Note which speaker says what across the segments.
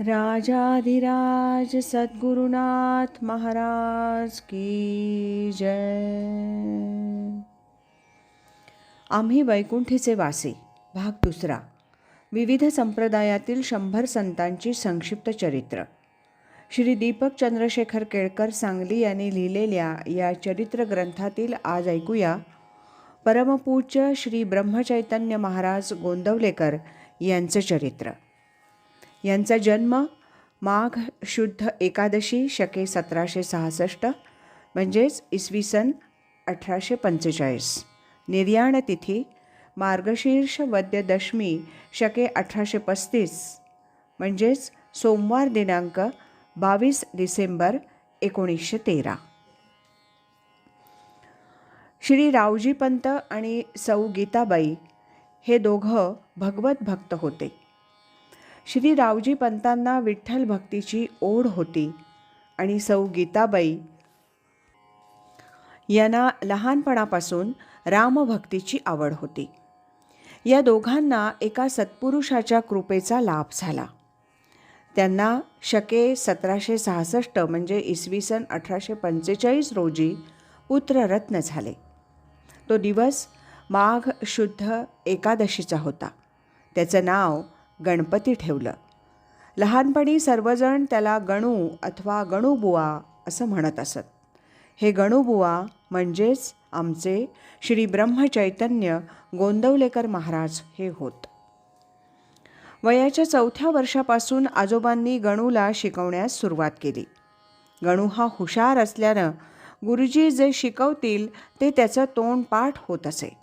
Speaker 1: राजाधिराज सद्गुरुनाथ महाराज की जय. आम्ही वैकुंठीचे वासी भाग दुसरा. विविध संप्रदायातील शंभर संतांची संक्षिप्त चरित्र. श्री दीपक चंद्रशेखर केळकर सांगली यांनी लिहिलेल्या या चरित्र ग्रंथातील आज ऐकूया. परमपूज्य श्री ब्रह्मचैतन्य महाराज गोंदवलेकर यांचं चरित्र. यांचा जन्म माघ शुद्ध एकादशी शके सतराशे सहासष्ट म्हणजेच इसवी सन अठराशे पंचेचाळीस. निर्याण तिथी मार्गशीर्ष वद्य दशमी शके अठराशे पस्तीस म्हणजेच सोमवार दिनांक बावीस डिसेंबर एकोणीसशे तेरा. श्री रावजी पंत आणि सौ गीताबाई हे दोघं भगवत भक्त होते. श्री रावजी पंतांना विठ्ठल भक्तीची ओढ होती आणि सौ गीताबाई यांना लहानपणापासून रामभक्तीची आवड होती. या दोघांना एका सत्पुरुषाच्या कृपेचा लाभ झाला. त्यांना शके सतराशे सहासष्ट म्हणजे इसवी सन अठराशे पंचेचाळीस रोजी पुत्ररत्न झाले. तो दिवस माघ शुद्ध एकादशीचा होता. त्याचं नाव गणपती ठेवलं. लहानपणी सर्वजण त्याला गणू अथवा गणूबुवा असं म्हणत असत. हे गणूबुवा म्हणजेच आमचे श्री ब्रह्मचैतन्य गोंदवलेकर महाराज हे होत. वयाच्या चौथ्या वर्षापासून आजोबांनी गणूला शिकवण्यास सुरुवात केली. गणू हा हुशार असल्यानं गुरुजी जे शिकवतील ते त्याचं तोंड पाठ होत असे.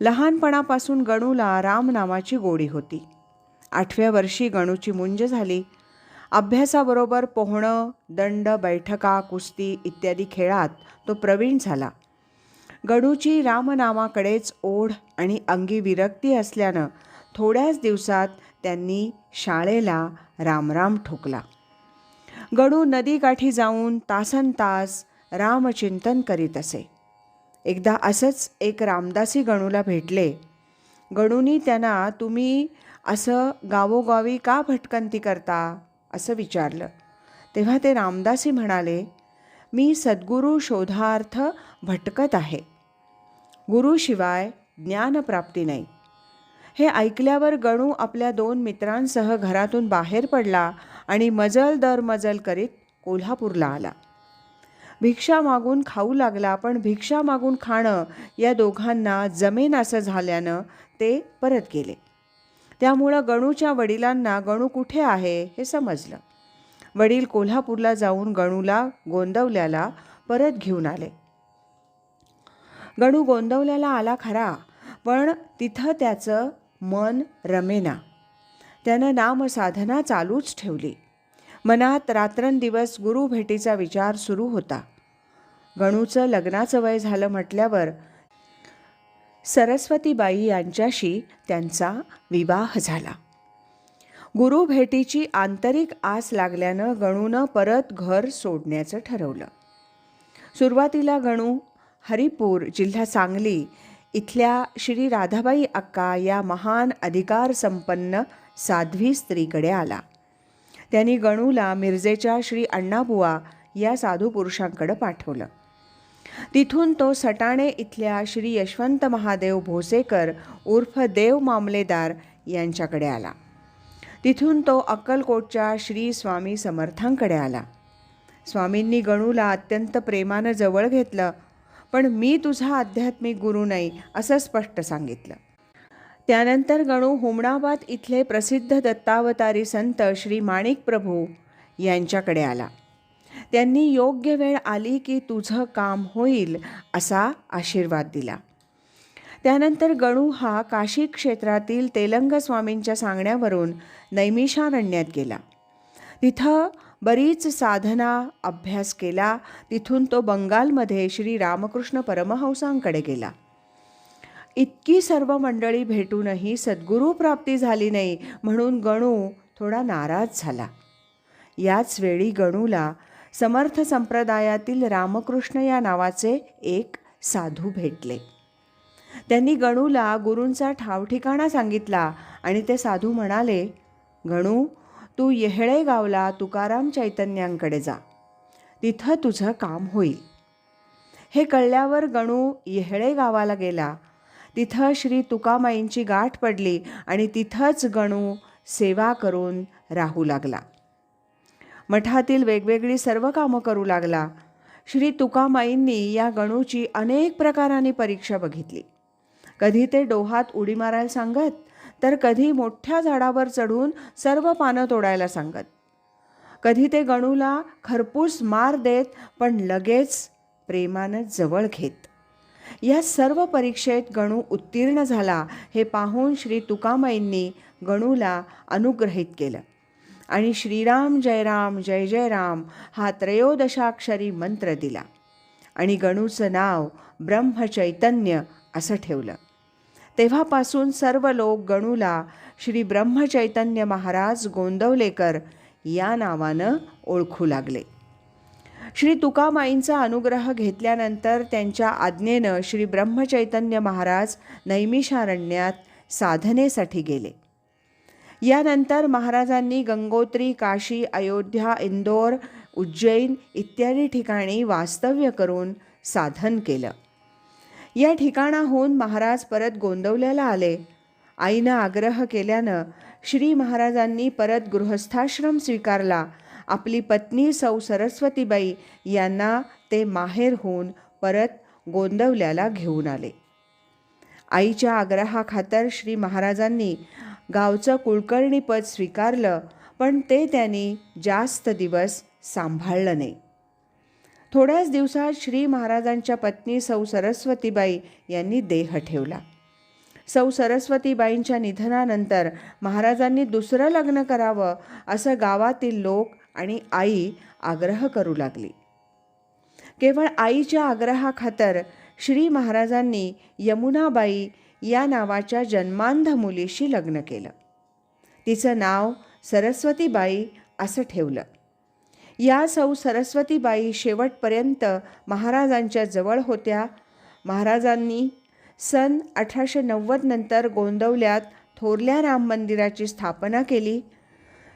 Speaker 1: लहानपणापासून गणूला रामनामाची गोडी होती. आठव्या वर्षी गणूची मुंज झाली. अभ्यासाबरोबर पोहणं दंड बैठका कुस्ती इत्यादी खेळात तो प्रवीण झाला. गणूची रामनामाकडेच ओढ आणि अंगी विरक्ती असल्यानं थोड्याच दिवसात त्यांनी शाळेला रामराम ठोकला. गणू नदीकाठी जाऊन तासन तास रामचिंतन करीत असे. एकदा असंच एक रामदासी गणूला भेटले. गणूनी त्यांना तुम्ही असं गावोगावी का भटकंती करता? असं विचारलं. तेव्हा ते रामदासी म्हणाले मी सद्गुरू शोधार्थ भटकत आहे. गुरुशिवाय ज्ञानप्राप्ती नाही. हे ऐकल्यावर गणू आपल्या दोन मित्रांसह घरातून बाहेर पडला आणि मजल दर मजल करीत कोल्हापूरला आला. भिक्षा मागून खाऊ लागला पण भिक्षा मागून खाणं या दोघांना जमेन असं झाल्यानं ते परत गेले. त्यामुळं गणूच्या वडिलांना गणू कुठे आहे हे समजलं. वडील कोल्हापूरला जाऊन गणूला गोंदवल्याला परत घेऊन आले. गणू गोंदवल्याला आला खरा पण तिथं त्याचं मन रमेना. त्यानं नामसाधना चालूच ठेवली. मनात रात्रंदिवस गुरु भेटीचा विचार सुरू होता. गणूचं लग्नाचं वय झालं म्हटल्यावर सरस्वतीबाई यांच्याशी त्यांचा विवाह झाला. गुरु भेटीची आंतरिक आस लागल्यानं गणूनं परत घर सोडण्याचं ठरवलं. सुरुवातीला गणू हरिपूर जिल्हा सांगली इथल्या श्री राधाबाई अक्का या महान अधिकार संपन्न साध्वी स्त्रीकडे आला. त्यांनी गणूला मिरजेच्या श्री अण्णाबुवा या साधू पुरुषांकडे पाठवलं. तिथून तो सटाणे इथल्या श्री यशवंत महादेव भोसेकर उर्फ देव मामलेदार यांच्याकडे आला. तिथून तो अक्कलकोटच्या श्री स्वामी समर्थांकडे आला. स्वामींनी गणूला अत्यंत प्रेमानं जवळ घेतलं पण मी तुझा आध्यात्मिक गुरु नाही असं स्पष्ट सांगितलं. त्यानंतर गणू हुमणाबाद इथले प्रसिद्ध दत्तावतारी संत श्री माणिक प्रभू यांच्याकडे आला. त्यांनी योग्य वेळ आली की तुझं काम होईल असा आशीर्वाद दिला. त्यानंतर गणू हा काशी क्षेत्रातील तेलंग स्वामींच्या सांगण्यावरून नैमिषारण्यात गेला. तिथं बरीच साधना अभ्यास केला तिथून तो बंगालमध्ये श्री रामकृष्ण परमहंसांकडे गेला. इतकी सर्व मंडळी भेटूनही सद्गुरू प्राप्ती झाली नाही म्हणून गणू थोडा नाराज झाला. याच वेळी गणूला समर्थ संप्रदायातील रामकृष्ण या नावाचे एक साधू भेटले. त्यांनी गणूला गुरूंचा ठावठिकाणा सांगितला आणि ते साधू म्हणाले गणू तू येहळे गावला तुकाराम चैतन्यांकडे जा. तिथं तुझं काम होईल. हे कळल्यावर गणू येहळे गावाला गेला. तिथं श्री तुकामाईंची गाठ पडली आणि तिथंच गणू सेवा करून राहू लागला. मठातील वेगवेगळी सर्व कामं करू लागला. श्री तुकामाईंनी या गणूची अनेक प्रकाराने परीक्षा बघितली. कधी ते डोहात उडी मारायला सांगत तर कधी मोठ्या झाडावर चढून सर्व पानं तोडायला सांगत. कधी ते गणूला खरपूस मार देत पण लगेच प्रेमानं जवळ घेत. या सर्व परीक्षेत गणू उत्तीर्ण झाला हे पाहून श्री तुकामाईंनी गणूला अनुग्रहित केलं. आणि श्रीराम जय राम जय जय राम हा त्रयोदशाक्षरी मंत्र दिला. आणि गणूचं नाव ब्रह्मचैतन्य असं ठेवलं. तेव्हापासून सर्व लोक गणूला श्री ब्रह्मचैतन्य महाराज गोंदवलेकर या नावानं ओळखू लागले. श्री तुकामाईंचा अनुग्रह घेतल्यानंतर त्यांच्या आज्ञेनं श्री ब्रह्मचैतन्य महाराज नैमिषारण्यात साधनेसाठी गेले. यानंतर महाराजांनी गंगोत्री काशी अयोध्या इंदोर उज्जैन इत्यादी ठिकाणी वास्तव्य करून साधन केलं. या ठिकाणाहून महाराज परत गोंदवल्याला आले. आईनं आग्रह केल्यानं श्री महाराजांनी परत गृहस्थाश्रम स्वीकारला. आपली पत्नी सौ सरस्वतीबाई यांना ते माहेर होऊन परत गोंदवल्याला घेऊन आले. आईच्या आग्रहाखातर श्री महाराजांनी गावचं कुलकर्णीपद स्वीकारलं पण ते त्यांनी जास्त दिवस सांभाळलं नाही. थोड्याच दिवसात श्री महाराजांच्या पत्नी सौ सरस्वतीबाई यांनी देह ठेवला. सौ सरस्वतीबाईंच्या निधनानंतर महाराजांनी दुसरं लग्न करावं असं गावातील लोक आणि आई आग्रह करू लागली. केवळ आईच्या आग्रहाखातर श्री महाराजांनी यमुनाबाई या नावाच्या जन्मांध मुलीशी लग्न केलं. तिचं नाव सरस्वतीबाई असं ठेवलं. या सौ सरस्वतीबाई शेवटपर्यंत महाराजांच्या जवळ होत्या. महाराजांनी सन अठराशे नव्वद नंतर गोंदवल्यात थोरल्या राम मंदिराची स्थापना केली.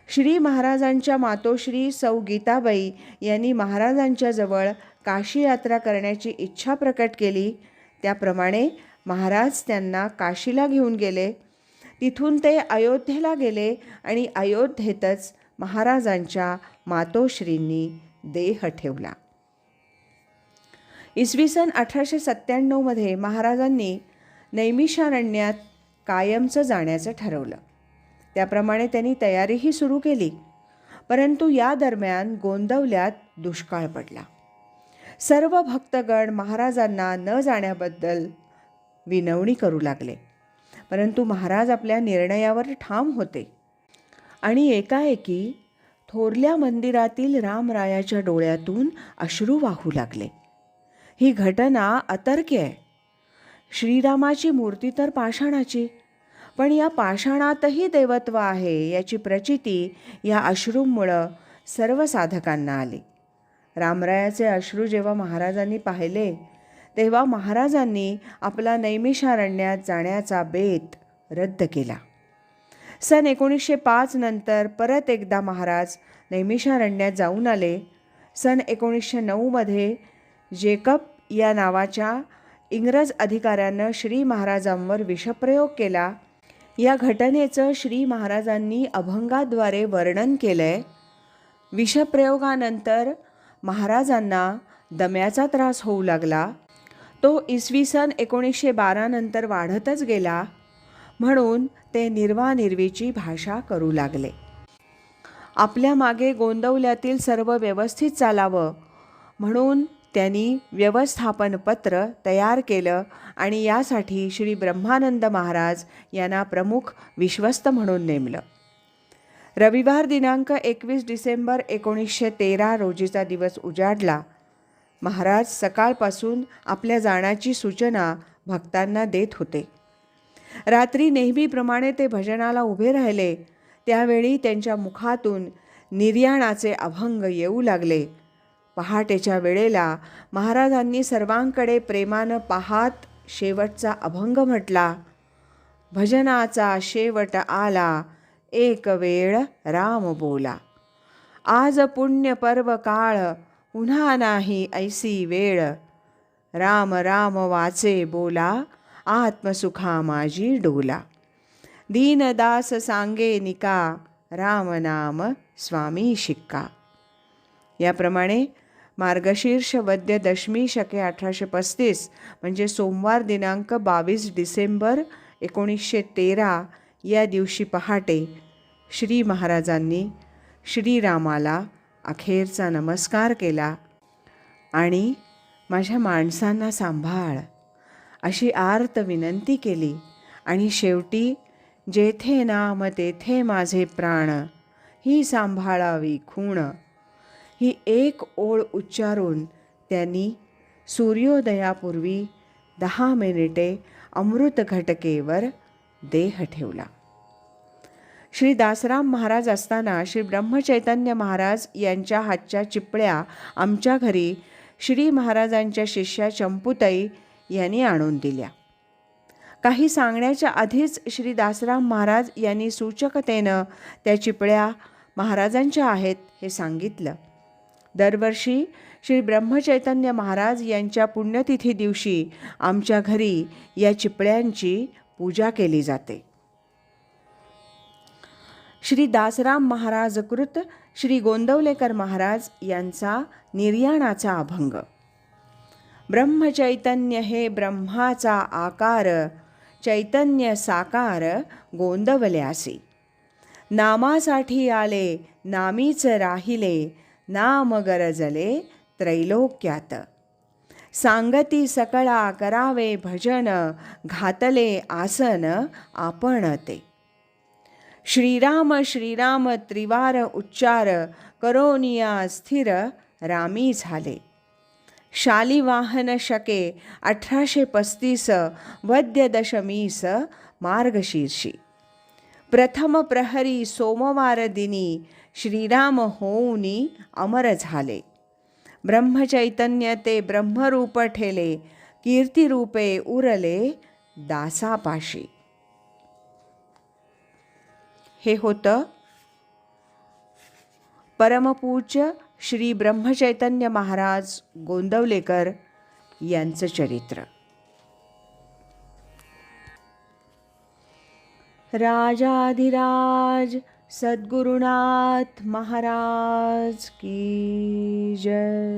Speaker 1: श्री महाराजांच्या मातोश्री सौ गीताबाई यांनी महाराजांच्या जवळ काशी यात्रा करण्याची इच्छा प्रकट केली. त्याप्रमाणे महाराज त्यांना काशीला घेऊन गेले. तिथून ते अयोध्येला गेले आणि अयोध्येतच महाराजांच्या मातोश्रींनी देह ठेवला. इसवी सन अठराशे सत्त्याण्णवमध्ये महाराजांनी नैमिषारण्यात कायमचं जाण्याचं ठरवलं. त्याप्रमाणे त्यांनी तयारीही सुरू केली परंतु या दरम्यान गोंदवल्यात दुष्काळ पडला. सर्व भक्तगण महाराजांना न जाण्याबद्दल विनवणी करू लागले. परंतु महाराज आपल्या निर्णयावर ठाम होते. आणि एकाएकी थोरल्या मंदिरातील रामरायाच्या डोळ्यातून अश्रू वाहू लागले. ही घटना अतर्क्य आहे. श्रीरामाची मूर्ती तर पाषाणाची पण या पाषाणातही देवत्व आहे याची प्रचिती या अश्रूमुळं सर्व साधकांना आली. रामरायाचे अश्रू जेव्हा महाराजांनी पाहिले तेव्हा महाराजांनी आपला नैमिषारण्यात जाण्याचा बेत रद्द केला. सन एकोणीसशे पाच नंतर परत एकदा महाराज नैमिषारण्यात जाऊन आले. सन एकोणीसशे नऊमध्ये जेकब या नावाच्या इंग्रज अधिकाऱ्यानं श्री महाराजांवर विषप्रयोग केला. या घटनेचं श्री महाराजांनी अभंगाद्वारे वर्णन केलं आहे विषप्रयोगानंतर महाराजांना दम्याचा त्रास होऊ लागला. तो इसवी सन एकोणीसशे बारानंतर वाढतच गेला म्हणून ते निर्वानिर्वीची भाषा करू लागले. आपल्या मागे गोंदवल्यातील सर्व व्यवस्थित चालावं म्हणून त्यांनी व्यवस्थापन पत्र तयार केलं आणि यासाठी श्री ब्रह्मानंद महाराज यांना प्रमुख विश्वस्त म्हणून नेमलं. रविवार दिनांक एकवीस डिसेंबर एकोणीसशे तेरा रोजीचा दिवस उजाडला महाराज सकाळपासून आपल्या जाण्याची सूचना भक्तांना देत होते. रात्री नेहमीप्रमाणे ते भजनाला उभे राहिले. त्यावेळी त्यांच्या मुखातून निर्याणाचे अभंग येऊ लागले. पहाटेच्या वेळेला महाराजांनी सर्वांकडे प्रेमानं पाहात शेवटचा अभंग म्हटला. भजनाचा शेवट आला. एक वेळ राम बोला. आज पुण्य पर्व काळ. पुन्हा नाही ऐसी वेळ. राम राम वाचे बोला आत्मसुखा माझी डोला. दीनदास सांगे निका राम नाम स्वामी शिक्का. याप्रमाणे मार्गशीर्ष वद्य दशमी शके अठराशे पस्तीस म्हणजे सोमवार दिनांक बावीस डिसेंबर एकोणीसशे तेरा या दिवशी पहाटे श्री महाराजांनी श्रीरामाला अखेरचा नमस्कार केला आणि माझ्या माणसांना सांभाळ अशी आर्त विनंती केली. आणि शेवटी जेथे नाम तेथे माझे प्राण ही सांभाळावी खूण. ही एक ओळ उच्चारून त्यांनी सूर्योदयापूर्वी दहा मिनिटे अमृतघटकेवर देह ठेवला. श्री दासराम महाराज असताना श्री ब्रह्मचैतन्य महाराज यांच्या हातच्या चिपळ्या आमच्या घरी श्री महाराजांच्या शिष्या चंपुताई यांनी आणून दिल्या. काही सांगण्याच्या आधीच श्री दासराम महाराज यांनी सूचकतेनं त्या चिपळ्या महाराजांच्या आहेत हे सांगितलं. दरवर्षी श्री ब्रह्मचैतन्य महाराज यांच्या पुण्यतिथी दिवशी आमच्या घरी या चिपळ्यांची पूजा केली जाते. श्री दासराम महाराज कृत श्री गोंदवलेकर महाराज यांचा निर्याणाचा अभंग. ब्रह्मचैतन्य हे ब्रह्माचा आकार चैतन्य साकार गोंदवल्यासे नामासाठी आले नामीच राहिले नाम गरजले त्रैलोक्यात. सांगती सकळा करावे भजन घातले आसन आपण ते. श्रीराम श्रीराम त्रिवार उच्चार करोनिया स्थिर रामी झाले. शालिवाहन शके अठराशे पस्तीस वद्यदशमीस मार्गशीर्षी. प्रथम प्रहरी सोमवार दिनी श्रीराम होऊनी अमर झाले. ब्रह्मचैतन्य ते ब्रह्मरूप ठेले कीर्तिरूपे उरले दासापाशी. हे होतं. परमपूज्य श्री ब्रह्मचैतन्य महाराज गोंदवलेकर यांचं चरित्र. राजाधिराज सद्गुरुनाथ महाराज की जय.